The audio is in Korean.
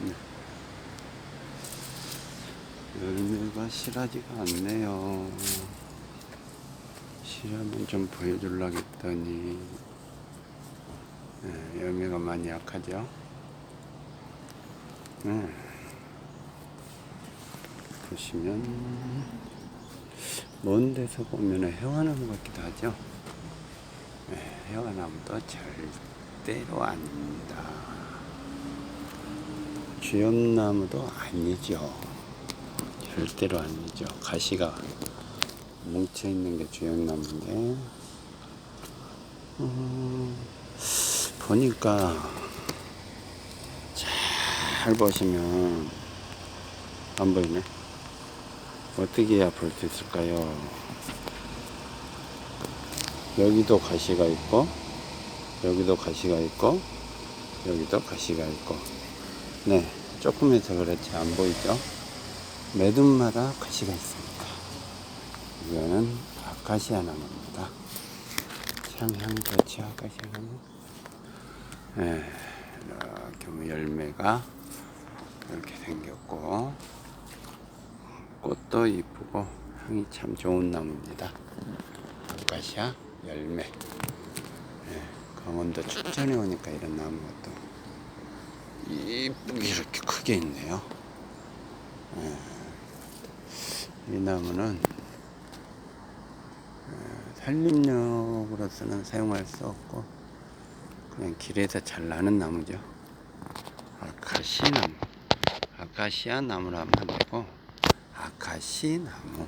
네. 열매가 실하지가 않네요. 실하면 좀 보여주려고 했더니, 네, 열매가 많이 약하죠? 네. 보시면, 먼 데서 보면 해화나무 같기도 하죠? 네, 해화나무도 절대로 아닙니다. 쥐엄나무도 아니죠. 절대로 아니죠. 가시가 뭉쳐 있는 게 쥐엄나무인데, 음, 보니까 잘 보시면 안 보이네. 어떻게 해야 볼 수 있을까요? 여기도 가시가 있고, 여기도 가시가 있고, 여기도 가시가 있고, 네, 조금 해서 그렇지 안 보이죠? 매듭마다 가시가 있습니다. 이거는 아카시아 나무입니다. 좋지, 아카시아 나무. 네, 이렇게 뭐 열매가 이렇게 생겼고, 꽃도 이쁘고, 향이 참 좋은 나무입니다. 아카시아 열매. 네, 강원도 춘천에 오니까 이런 나무가 또 이쁘게 이렇게 크게 있네요. 예. 이 나무는 예, 산림용으로서는 사용할 수 없고 그냥 길에서 잘 나는 나무죠. 아카시 나무, 아카시아 나무라 하면 안 되고 아카시 나무.